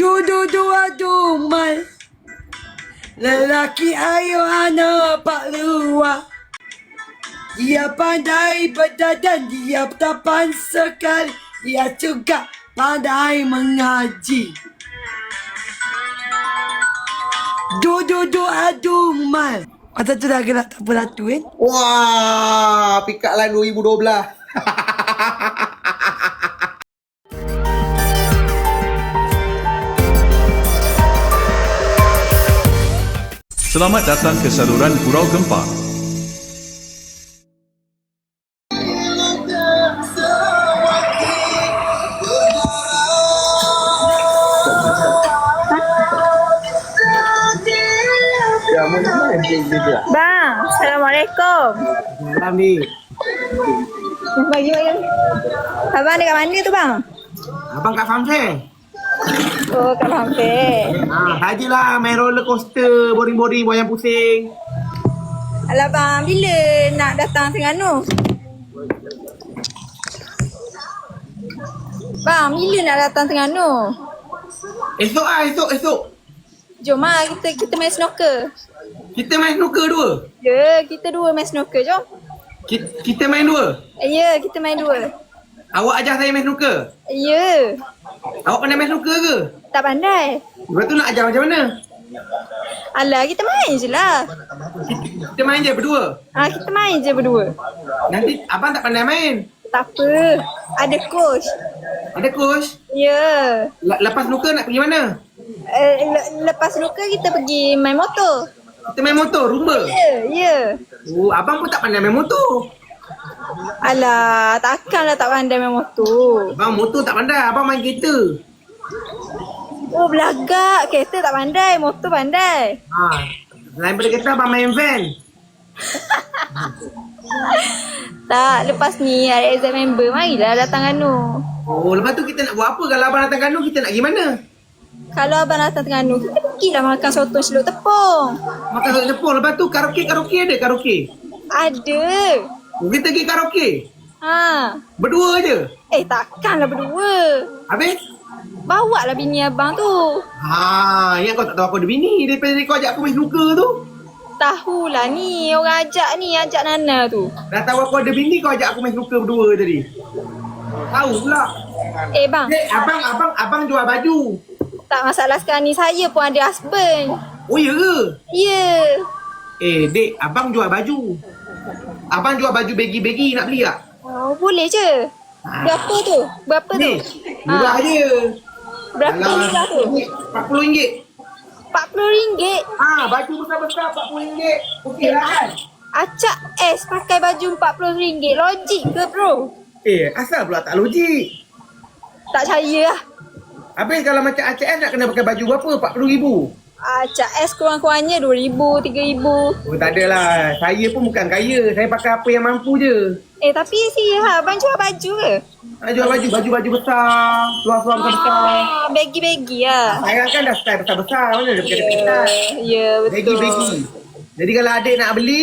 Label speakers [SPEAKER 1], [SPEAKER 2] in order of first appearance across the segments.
[SPEAKER 1] Dua-dua dumal. Lelaki ayo anak pak luar. Dia pandai berdadan, dia tapan sekali. Dia juga pandai mengaji. Dua-dua dumal. Masa tu dah gelap tak pula tu kan?
[SPEAKER 2] Wah, up line 2012.
[SPEAKER 3] Selamat datang ke saluran Gurau Gempar.
[SPEAKER 4] Bang, Assalamualaikum.
[SPEAKER 2] Malam ni.
[SPEAKER 4] Bagi bagi. Abang dekat mana tu bang?
[SPEAKER 2] Abang kat farm fair.
[SPEAKER 4] Oh, kat Hampir.
[SPEAKER 2] Ha, sajalah main roller coaster, boring-boring, wayang pusing.
[SPEAKER 4] Alah bang, bila nak datang Terengganu? Bang, bila nak datang Terengganu?
[SPEAKER 2] Esok ah, esok, esok.
[SPEAKER 4] Jom lah, kita kita main snooker.
[SPEAKER 2] Kita main snooker dua.
[SPEAKER 4] Ya, kita dua main snooker, jom.
[SPEAKER 2] Kita, kita main dua.
[SPEAKER 4] Ya, kita main dua.
[SPEAKER 2] Awak ajar saya main snooker.
[SPEAKER 4] Ya,
[SPEAKER 2] Awak pandai main snooker ke?
[SPEAKER 4] tak pandai.
[SPEAKER 2] Lepas tu nak ajar macam mana?
[SPEAKER 4] Alah, kita main je lah.
[SPEAKER 2] Kita main je berdua.
[SPEAKER 4] Ah, kita main je berdua.
[SPEAKER 2] Nanti abang tak pandai main.
[SPEAKER 4] Tak apa, ada coach.
[SPEAKER 2] Ada coach.
[SPEAKER 4] Ya.
[SPEAKER 2] Le- Lepas snooker nak pergi mana?
[SPEAKER 4] Uh, le- lepas luka kita pergi main motor.
[SPEAKER 2] Kita main motor, rumba.
[SPEAKER 4] Ya, ya.
[SPEAKER 2] Oh, abang pun tak pandai main motor.
[SPEAKER 4] Alah, takkanlah tak pandai main motor.
[SPEAKER 2] Abang motor tak pandai, abang main kereta.
[SPEAKER 4] Oh, belagak. Kereta tak pandai, motor pandai.
[SPEAKER 2] Ha. Lain daripada kereta abang main van.
[SPEAKER 4] Tak, lepas ni ada exam member, marilah datang Anu.
[SPEAKER 2] Oh, lepas tu kita nak buat apa kalau abang datang Kanu kita nak pergi mana?
[SPEAKER 4] Kalau abang datang Terengganu, kita pergilah makan sotong celup tepung.
[SPEAKER 2] Makan satu tepung. Lepas tu karaoke, karaoke ada karaoke.
[SPEAKER 4] Ada.
[SPEAKER 2] Kita pergi karaoke.
[SPEAKER 4] Ha.
[SPEAKER 2] Berdua je.
[SPEAKER 4] Eh, takkanlah berdua.
[SPEAKER 2] Habis?
[SPEAKER 4] Bawa lah bini abang tu.
[SPEAKER 2] Ha, yang kau tak tahu aku ada bini daripada kau ajak aku main snooker tu.
[SPEAKER 4] Tahulah ni, orang ajak ni, ajak Nana tu.
[SPEAKER 2] Dah tahu aku ada bini kau ajak aku main snooker berdua tadi. Tahu pula.
[SPEAKER 4] Eh bang,
[SPEAKER 2] Dek, abang, abang, abang jual baju.
[SPEAKER 4] tak masalah sekarang ni saya pun ada husband.
[SPEAKER 2] Oh, ya ke?
[SPEAKER 4] Ya.
[SPEAKER 2] Eh, dek, abang jual baju. Abang jual baju begi-begi nak beli tak?
[SPEAKER 4] Oh, boleh je. Berapa tu? Berapa tu?
[SPEAKER 2] Ni, murah
[SPEAKER 4] Ha,
[SPEAKER 2] je.
[SPEAKER 4] Berapa
[SPEAKER 2] Alah,
[SPEAKER 4] murah tu?
[SPEAKER 2] RM40.
[SPEAKER 4] RM40.
[SPEAKER 2] Ah, baju besar-besar RM40. Okey lah kan?
[SPEAKER 4] Acak S pakai baju RM40. Logik ke bro?
[SPEAKER 2] Eh, asal pula tak logik?
[SPEAKER 4] Tak percaya lah.
[SPEAKER 2] Habis kalau macam ACS nak kena pakai baju berapa? RM40,000?
[SPEAKER 4] Acak S kurang-kurangnya RM2,000, RM3,000.
[SPEAKER 2] Oh, tak adalah. Saya pun bukan kaya. Saya pakai apa yang mampu je.
[SPEAKER 4] Eh tapi serius lah, abang jual baju ke?
[SPEAKER 2] Nak jual baju, baju-baju besar. Seluar-seluar besar-besar.
[SPEAKER 4] Ah, bagi-bagi lah.
[SPEAKER 2] Saya kan dah style besar-besar. Mana dia pakai
[SPEAKER 4] Ya,
[SPEAKER 2] dekat
[SPEAKER 4] ya betul.
[SPEAKER 2] Bagi-bagi. Jadi kalau adik nak beli,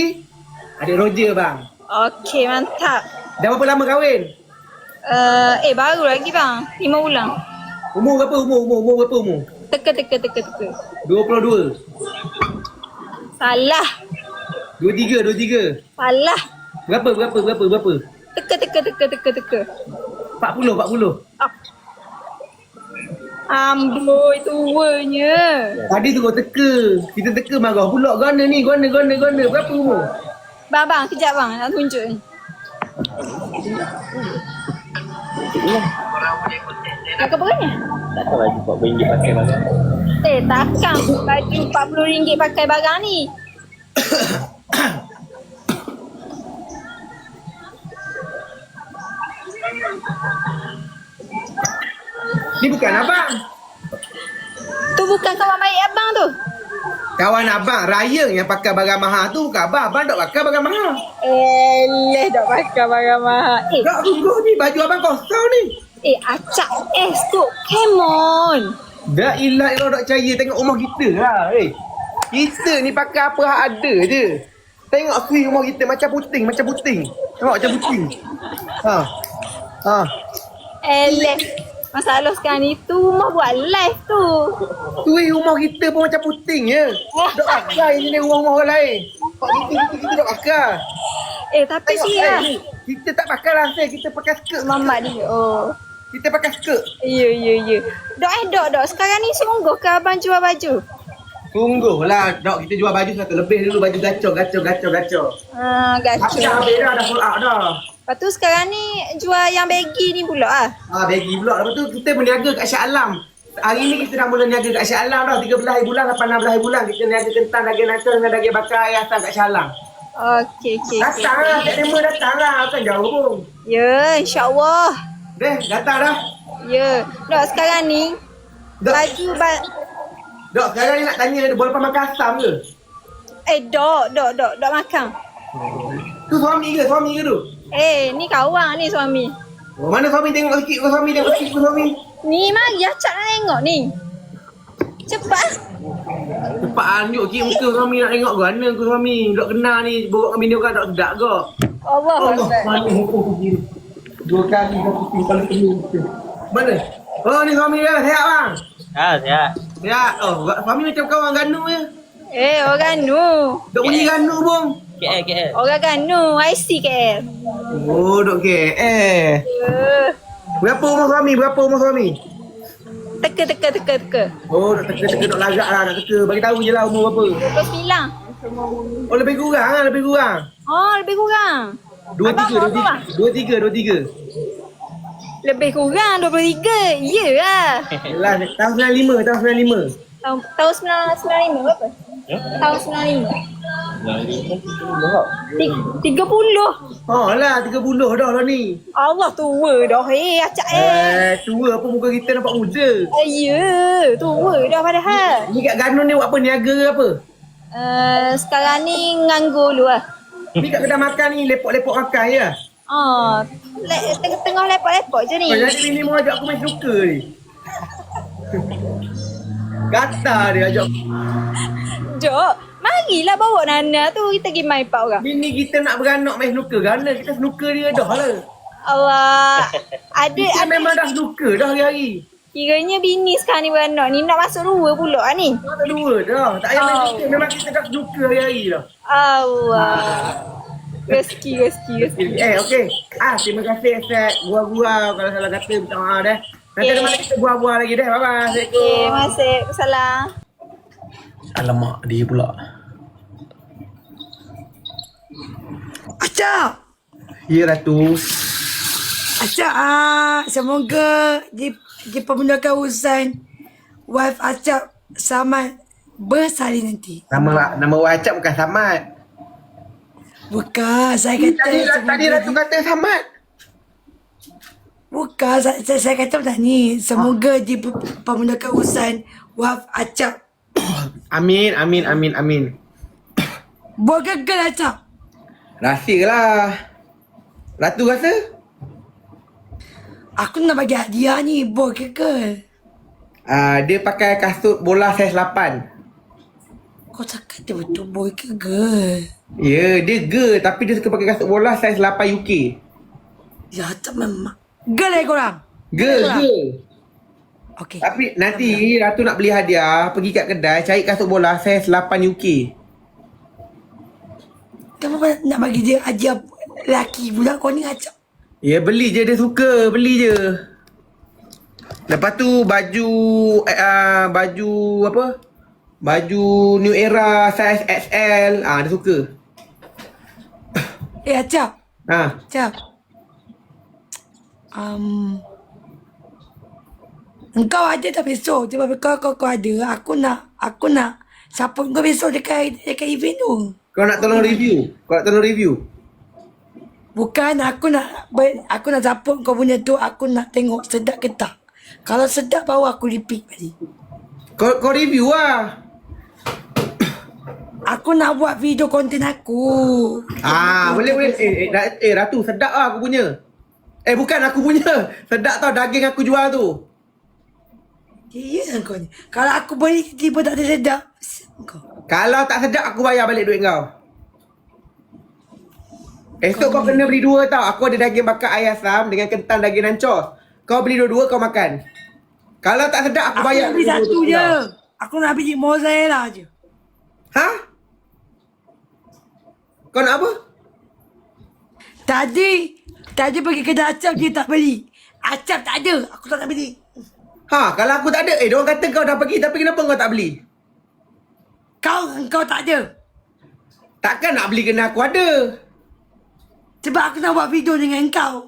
[SPEAKER 2] adik Roger bang.
[SPEAKER 4] Okey, mantap.
[SPEAKER 2] Dah berapa lama kahwin?
[SPEAKER 4] Uh, eh, baru lagi bang. Lima bulan.
[SPEAKER 2] Umur berapa? Umur, umur, umur berapa umur?
[SPEAKER 4] Teka, teka, teka, teka.
[SPEAKER 2] 22.
[SPEAKER 4] Salah.
[SPEAKER 2] 23, 23.
[SPEAKER 4] Salah.
[SPEAKER 2] Berapa, berapa, berapa, berapa?
[SPEAKER 4] Teka, teka, teka, teka, teka.
[SPEAKER 2] 40, 40.
[SPEAKER 4] Ah. Amboi, tuanya.
[SPEAKER 2] Tadi tu kau teka. Kita teka marah pula. Gana ni, gana, gana, gana. Berapa umur?
[SPEAKER 4] Bang, bang, kejap bang. Nak tunjuk ni. Nak ke berapa
[SPEAKER 5] Takkan baju RM40 pakai barang
[SPEAKER 4] Eh, takkan baju RM40 pakai barang ni.
[SPEAKER 2] Ni bukan abang.
[SPEAKER 4] Tu bukan kawan baik abang tu.
[SPEAKER 2] Kawan abang, Raya yang pakai barang mahal tu bukan abang. Abang tak pakai barang mahal.
[SPEAKER 4] Eh, dah pakai barang mahal. Eh,
[SPEAKER 2] Tak sungguh ni, baju abang kosong ni.
[SPEAKER 4] Eh, acak es tu. Come on.
[SPEAKER 2] Dah ilah ilah tak percaya. Tengok rumah kita lah. Eh. Kita ni pakai apa hak ada je. Tengok free rumah kita macam puting, macam puting. Tengok macam puting. Ha. Ha.
[SPEAKER 4] Eleh. Masalah sekarang ni tu rumah buat live tu.
[SPEAKER 2] Tu eh, rumah kita pun macam puting je. Dok akal yang ni rumah-rumah orang lain. Pak kita, kita, kita dok akal.
[SPEAKER 4] Eh tapi
[SPEAKER 2] Tengok,
[SPEAKER 4] sih
[SPEAKER 2] eh, ni, kita tak pakai langsir, kita pakai skirt.
[SPEAKER 4] Mamat dia. Oh.
[SPEAKER 2] Kita pakai skirt.
[SPEAKER 4] Ya, ya, ya. Dok eh, dok, dok. Sekarang ni sungguh ke abang jual baju?
[SPEAKER 2] Sungguh lah, dok kita jual baju satu lebih dulu baju gacor, gacor, gacor, gacor.
[SPEAKER 4] Ha,
[SPEAKER 2] Apa dah
[SPEAKER 4] gacor.
[SPEAKER 2] habis dah, dah full out dah.
[SPEAKER 4] Lepas tu sekarang ni jual yang baggy ni pula ah.
[SPEAKER 2] Ah, bagi pula. Lepas tu kita berniaga kat Syah Alam. Hari ni kita dah mula niaga kat Syah Alam dah. 13 hari bulan, 8 16 hari bulan. Kita niaga kentang, daging nacor dengan daging bakar ayam asam kat Syah Alam.
[SPEAKER 4] Okey, okey.
[SPEAKER 2] Datang lah, Kak Nema datang lah. Bukan jauh pun.
[SPEAKER 4] Ya, insyaAllah.
[SPEAKER 2] Deh, datang dah.
[SPEAKER 4] Ya. Dok, sekarang ni
[SPEAKER 2] Dok,
[SPEAKER 4] baju ba
[SPEAKER 2] dok sekarang ni nak tanya, boleh lepas makan asam ke?
[SPEAKER 4] Eh, dok, dok, dok, dok makan.
[SPEAKER 2] Tu suami ke? Suami ke tu?
[SPEAKER 4] Eh, ni kawan ni suami.
[SPEAKER 2] Oh, mana suami tengok sikit ke suami, tengok sikit ke suami.
[SPEAKER 4] Ni mari acak nak tengok ni. Cepat.
[SPEAKER 2] Cepat anjuk sikit muka suami nak tengok ke. Mana ke suami? Dok kenal ni, borok dengan bini orang tak sedap ke?
[SPEAKER 4] Allah
[SPEAKER 2] Allah, kiri. Dua kali dah pusing kepala kiri. Mana? Oh, ni suami dia. Sihat bang?
[SPEAKER 5] Ah, sihat.
[SPEAKER 2] Sihat. Oh, suami macam kawan Ganu je.
[SPEAKER 4] Eh, orang nu.
[SPEAKER 2] Dok bunyi Ganu pun.
[SPEAKER 5] KL, KL.
[SPEAKER 4] Orang kan nu. IC KL.
[SPEAKER 2] Oh, dok ke. Eh.
[SPEAKER 4] Ya.
[SPEAKER 2] Berapa umur suami? Berapa umur suami?
[SPEAKER 4] Teka, teka, teka, teka.
[SPEAKER 2] Oh, nak teka-teka dok lagak lah. Nak teka. Bagi tahu je lah umur berapa.
[SPEAKER 4] 29.
[SPEAKER 2] Oh, lebih kurang lah. Lebih kurang.
[SPEAKER 4] Oh, lebih kurang.
[SPEAKER 2] Dua tiga, dua tiga. Dua tiga, dua tiga.
[SPEAKER 4] Lebih kurang 23. Ya lah.
[SPEAKER 2] Lah, tahun 95, tahun 95.
[SPEAKER 4] Tahun, tahun 95 berapa? Tahun 95. Tiga puluh.
[SPEAKER 2] Oh lah, 30 dah lah ni.
[SPEAKER 4] Allah tua dah. Eh, acak eh.
[SPEAKER 2] Eh, tua apa muka kita nampak muda.
[SPEAKER 4] Eh, ya. Tua dah padahal.
[SPEAKER 2] Ni kat Ganu ni buat apa? Niaga ke apa?
[SPEAKER 4] Uh, sekarang ni nganggur dulu lah.
[SPEAKER 2] Ni kat kedai makan ni, lepok-lepok makan je.
[SPEAKER 4] Oh, le- tengah-tengah lepok-lepok je ni.
[SPEAKER 2] Oh, jadi bini mu ajak aku main snooker ni. Kata dia ajak.
[SPEAKER 4] Jok, marilah bawa Nana tu kita pergi main pak orang.
[SPEAKER 2] Bini kita nak beranak main snooker. Gana kita snooker dia dah lah.
[SPEAKER 4] Allah. Ada
[SPEAKER 2] Kita
[SPEAKER 4] ada
[SPEAKER 2] memang dah snooker dah hari-hari.
[SPEAKER 4] Kiranya bini sekarang ni beranak ni nak masuk dua pula lah ni.
[SPEAKER 2] Kita dua dah. Tak payah main
[SPEAKER 4] Oh.
[SPEAKER 2] snooker. Memang kita dah snooker hari-hari dah.
[SPEAKER 4] Allah. Rezeki, rezeki, rezeki.
[SPEAKER 2] Eh, okey. Ah, terima kasih Set. Gua-gua kalau salah kata minta maaf dah. Nanti ada
[SPEAKER 4] Okay.
[SPEAKER 2] mana kita buah-buah lagi dah. Bye-bye.
[SPEAKER 4] Okay,
[SPEAKER 2] Assalamualaikum.
[SPEAKER 4] masih. Salam.
[SPEAKER 2] Alamak, dia pula.
[SPEAKER 1] Acap.
[SPEAKER 2] Ya, Ratu.
[SPEAKER 1] Acap ah, semoga di di pemudahkan urusan wife Acap sama bersalin nanti.
[SPEAKER 2] Nama nama WhatsApp bukan Samad.
[SPEAKER 1] Bukan, saya kata
[SPEAKER 2] Tadi, tadi Ratu kata Samad.
[SPEAKER 1] Bukan, saya, saya, saya kata macam ni. Semoga di pemudahkan urusan wife Acap.
[SPEAKER 2] Amin, amin, amin, amin.
[SPEAKER 1] Buat gagal Acap.
[SPEAKER 2] Rahsia lah. Ratu rasa?
[SPEAKER 1] Aku nak bagi hadiah ni, buat gagal.
[SPEAKER 2] Uh, dia pakai kasut bola saiz 8.
[SPEAKER 1] Kau cakap dia betul boy ke girl?
[SPEAKER 2] Ya, dia girl tapi dia suka pakai kasut bola saiz 8 UK.
[SPEAKER 1] Ya, tak memang. Girl eh korang?
[SPEAKER 2] Girl,
[SPEAKER 1] lah.
[SPEAKER 2] girl.
[SPEAKER 1] Okey.
[SPEAKER 2] Tapi nanti Ratu nak beli hadiah, pergi kat kedai cari kasut bola saiz 8 UK.
[SPEAKER 1] Kenapa nak bagi dia hadiah lelaki pula kau ni acap?
[SPEAKER 2] Ya, beli je dia suka, beli je. Lepas tu baju eh, uh, baju apa? Baju new era saiz XL. Ah, dia suka.
[SPEAKER 1] Eh acap,
[SPEAKER 2] Ha.
[SPEAKER 1] acap. Um, engkau ada tak besok? Sebab kau, kau, kau ada. Aku nak, aku nak support kau besok dekat, dekat event tu.
[SPEAKER 2] Kau nak tolong review? Kau nak tolong review?
[SPEAKER 1] Bukan aku nak ber- aku nak support kau punya tu aku nak tengok sedap ke tak. Kalau sedap baru aku repeat balik.
[SPEAKER 2] Kau kau review lah.
[SPEAKER 1] Aku nak buat video konten aku.
[SPEAKER 2] Ah, boleh boleh. Eh, eh, eh Ratu sedap lah aku punya. Eh bukan aku punya. Sedap tau daging aku jual tu.
[SPEAKER 1] Ya kau ni. Kalau aku beli tiba tak ada sedap. Kau.
[SPEAKER 2] Kalau tak sedap aku bayar balik duit kau. Esok kau kena beli dua tau. Aku ada daging bakar ayam asam dengan kentang daging nancos. Kau beli dua-dua kau makan. Kalau tak sedap aku
[SPEAKER 1] Aku
[SPEAKER 2] bayar.
[SPEAKER 1] nak beli satu je.
[SPEAKER 2] kau.
[SPEAKER 1] Aku nak beli mozzarella je.
[SPEAKER 2] Ha? Kau nak apa?
[SPEAKER 1] Tadi, tadi pergi kedai acap dia tak beli. Acap tak ada. Aku tak nak beli.
[SPEAKER 2] Ha, kalau aku tak ada, eh, diorang kata kau dah pergi, tapi kenapa kau tak beli?
[SPEAKER 1] Kau, kau tak ada.
[SPEAKER 2] Takkan nak beli kena aku ada.
[SPEAKER 1] Sebab aku nak buat video dengan kau.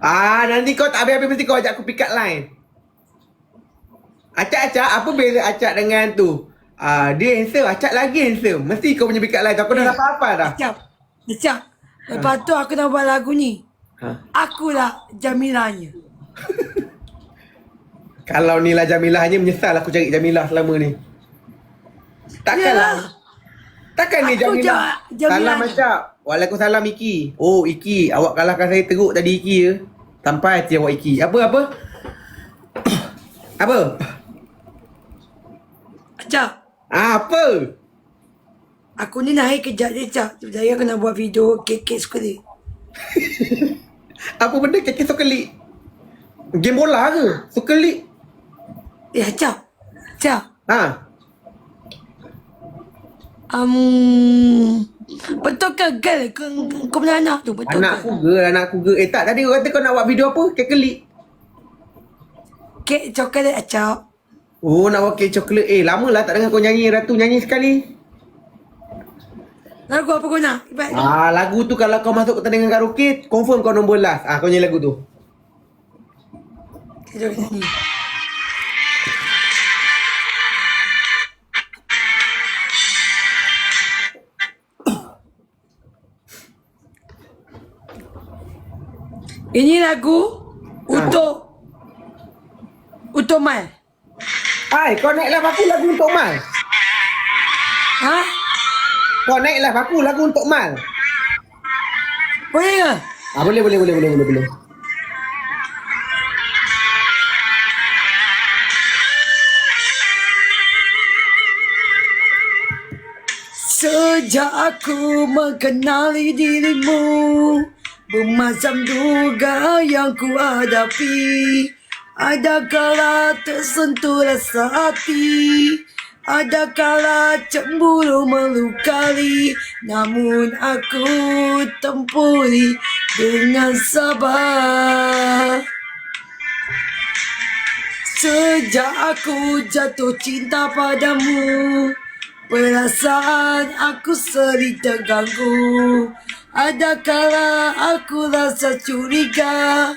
[SPEAKER 2] Ah, nanti kau tak habis-habis mesti kau ajak aku pick up line. Acak-acak, apa beza acak dengan tu? Ah, dia handsome, acak lagi handsome. Mesti kau punya pick up line. Aku dah dapat apa dah?
[SPEAKER 1] Acap. Acap. Lepas tu aku nak buat lagu ni.
[SPEAKER 2] Ha.
[SPEAKER 1] Akulah Jamilanya.
[SPEAKER 2] Kalau ni lah Jamilahnya menyesal aku cari Jamilah selama ni. Takkanlah. Takkan ni
[SPEAKER 1] Aku
[SPEAKER 2] Jamilah.
[SPEAKER 1] ja- Jamilah
[SPEAKER 2] Salam. Acap. Waalaikumsalam Iki. Oh Iki, awak kalahkan saya teruk tadi Iki ya. Sampai hati awak Iki. Apa apa? apa?
[SPEAKER 1] Acap.
[SPEAKER 2] Ah, apa?
[SPEAKER 1] Aku ni naik kejap je Acap. Saya aku nak buat video kek-kek sekali.
[SPEAKER 2] Apa benda kekek sokelik? Game bola ke? Sokelik?
[SPEAKER 1] Eh Acap. Acap.
[SPEAKER 2] Ha?
[SPEAKER 1] Um, betul ke girl? Kau, kau punya anak tu betul
[SPEAKER 2] Anak
[SPEAKER 1] ke?
[SPEAKER 2] aku ke? Anak aku ke? Eh tak, tadi kau kata kau nak buat video apa? Kekelik?
[SPEAKER 1] Kek coklat Acap.
[SPEAKER 2] Oh, nak buat kek coklat. Eh, lama lah tak dengar kau nyanyi. Ratu nyanyi sekali.
[SPEAKER 1] Lagu apa kau nak? Baik.
[SPEAKER 2] Ah, lagu tu kalau kau masuk ke dengan karaoke, confirm kau nombor last. Ah, kau nyanyi lagu tu.
[SPEAKER 1] Kejap kejap Ini lagu untuk untuk Mal.
[SPEAKER 2] Hai, kau naik live aku lagu untuk Mal.
[SPEAKER 1] Ha?
[SPEAKER 2] Kau naik live aku lagu untuk Mal.
[SPEAKER 1] Boleh ke?
[SPEAKER 2] Ah, boleh, boleh, boleh, boleh, boleh, boleh.
[SPEAKER 1] Sejak aku mengenali dirimu Bermacam duga yang ku hadapi. Ada kala tersentuh rasa hati? Ada kala cemburu melukai Namun aku tempuri dengan sabar. Sejak aku jatuh cinta padamu Perasaan aku sering terganggu Ada kala aku rasa curiga?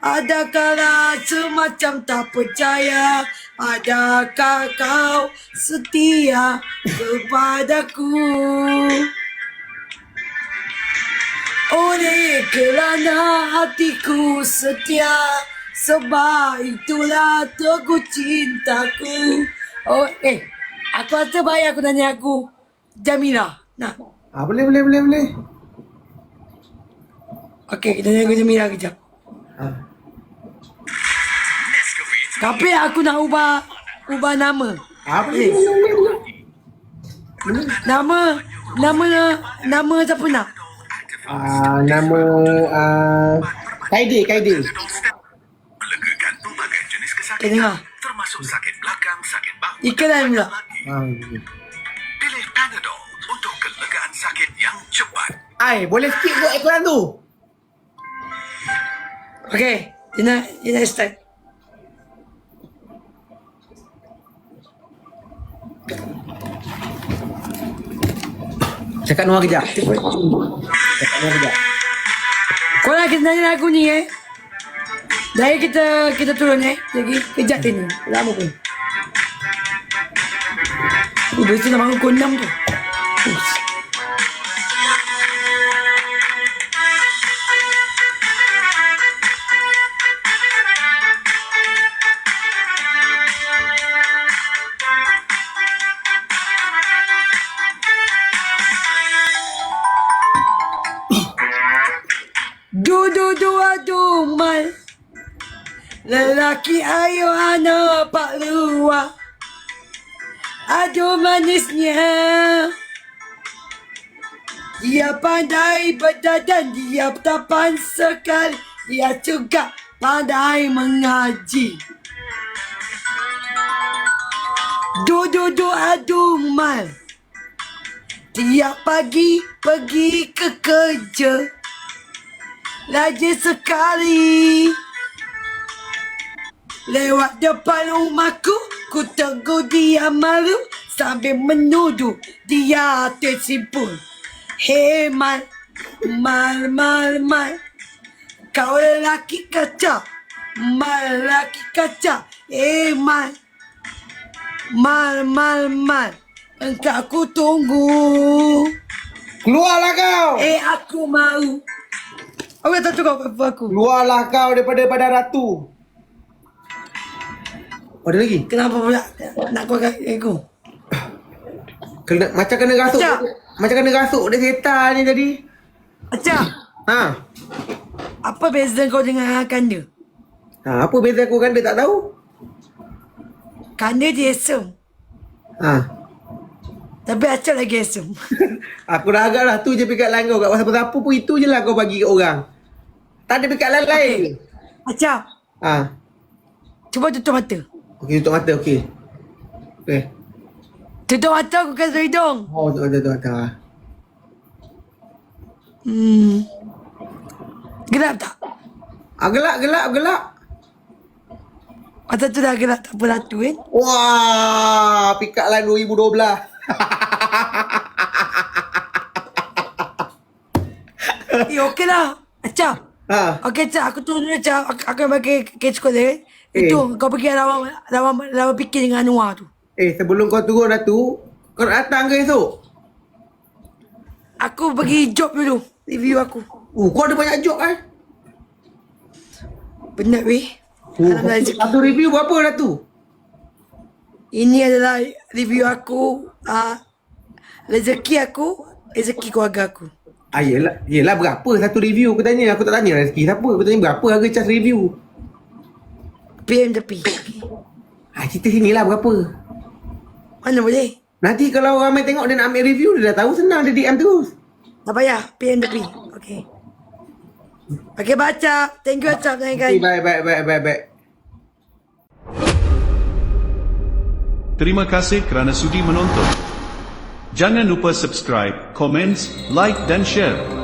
[SPEAKER 1] Ada kala semacam tak percaya? Adakah kau setia kepadaku? Oleh kerana hatiku setia Sebab itulah teguh cintaku. Oh eh Aku rasa baik aku nanya aku. Jamila Nah
[SPEAKER 2] Ah, boleh, boleh, boleh, boleh.
[SPEAKER 1] Okay kita nanya aku Jamila kejap
[SPEAKER 2] Ah.
[SPEAKER 1] Tapi aku nak ubah Ubah nama
[SPEAKER 2] boleh, boleh.
[SPEAKER 1] Nama Nama Nama siapa nak
[SPEAKER 2] Ah, nama ah Kaide.
[SPEAKER 6] melegakan pelbagai jenis
[SPEAKER 1] Okay
[SPEAKER 6] kesakitan
[SPEAKER 1] dengar
[SPEAKER 6] termasuk sakit belakang, sakit bahu
[SPEAKER 1] Iklan pula
[SPEAKER 2] Ah.
[SPEAKER 6] Pilih Panadol untuk kelegaan sakit yang cepat.
[SPEAKER 2] Ai, boleh skip ke iklan tu?
[SPEAKER 1] Okay Dia nak Dia nak start
[SPEAKER 2] Cakap Noah kejap. Cakap Noah kejap.
[SPEAKER 1] Kau nak kita nanya lagu ni eh Dari kita Kita turun eh Lagi kejap ni Lama pun Oh, biasa nak bangun pukul 6 tu. Ups. Lelaki ayo anak pak luar Aduh manisnya Dia pandai berdadan Dia tapan sekali Dia juga pandai mengaji. Duduk adu mal. Tiap pagi pergi ke kerja. Lagi sekali. Lewat depan rumahku, ku tegur dia malu sambil menuduh dia tersimpul. Hei Mal, Mal, Mal, Mal. Kau lelaki kaca, Mal lelaki kaca. Hei Mal, Mal, Mal, Mal. Engkau aku tunggu.
[SPEAKER 2] Keluarlah kau.
[SPEAKER 1] Eh aku mau. Aku tak cukup apa aku.
[SPEAKER 2] Keluarlah kau daripada pada ratu. Ada lagi?
[SPEAKER 1] Kenapa pula nak keluarkan ego?
[SPEAKER 2] Kena, macam kena rasuk.
[SPEAKER 1] Acak.
[SPEAKER 2] Macam kena rasuk dia setan ni tadi.
[SPEAKER 1] Acah,
[SPEAKER 2] Ha.
[SPEAKER 1] apa beza kau dengan kanda?
[SPEAKER 2] Ha, apa beza aku kan dia tak tahu?
[SPEAKER 1] Kanda dia handsome.
[SPEAKER 2] Ha.
[SPEAKER 1] Tapi Acah lagi handsome.
[SPEAKER 2] aku dah agak lah tu je pikat lain kau kat WhatsApp pun itu je lah kau bagi kat orang. Tak ada pikat lain-lain.
[SPEAKER 1] Acah,
[SPEAKER 2] Ha.
[SPEAKER 1] cuba tutup mata.
[SPEAKER 2] Okey tutup mata okey. Okey.
[SPEAKER 1] Tutup mata aku kasi hidung.
[SPEAKER 2] Oh tutup mata tutup mata.
[SPEAKER 1] Hmm. Gelap tak?
[SPEAKER 2] Ah, gelap gelap gelap.
[SPEAKER 1] Mata tu dah gelap tak apa tu kan?
[SPEAKER 2] Wah, pikat lain 2012.
[SPEAKER 1] Eh okey lah. Acah.
[SPEAKER 2] Ha.
[SPEAKER 1] Okey Acah, aku turun dulu Acah. Aku akan bagi kes sekolah kan?
[SPEAKER 2] Eh.
[SPEAKER 1] Itu kau pergi lawan lawan lawan fikir dengan Anwar tu.
[SPEAKER 2] Eh, sebelum kau turun dah tu, kau nak datang ke esok?
[SPEAKER 1] Aku pergi job dulu. Review aku.
[SPEAKER 2] Oh, kau ada banyak job kan?
[SPEAKER 1] Penat weh. Rezeki.
[SPEAKER 2] satu review berapa dah tu?
[SPEAKER 1] Ini adalah review aku. Uh, rezeki aku, rezeki keluarga aku.
[SPEAKER 2] Ah, yelah, yelah berapa satu review aku tanya. Aku tak tanya rezeki siapa. Aku tanya berapa harga cas review.
[SPEAKER 1] PM tepi.
[SPEAKER 2] Ah, cerita sini lah berapa.
[SPEAKER 1] Mana boleh?
[SPEAKER 2] Nanti kalau ramai tengok dia nak ambil review, dia dah tahu senang dia DM terus.
[SPEAKER 1] Tak payah. PM tepi. Okay. Okay, baca. Thank you, Acap. Thank you.
[SPEAKER 2] baik, baik, baik, baik, baik.
[SPEAKER 3] Terima kasih kerana sudi menonton. Channel upa subscribe, comments, like then share.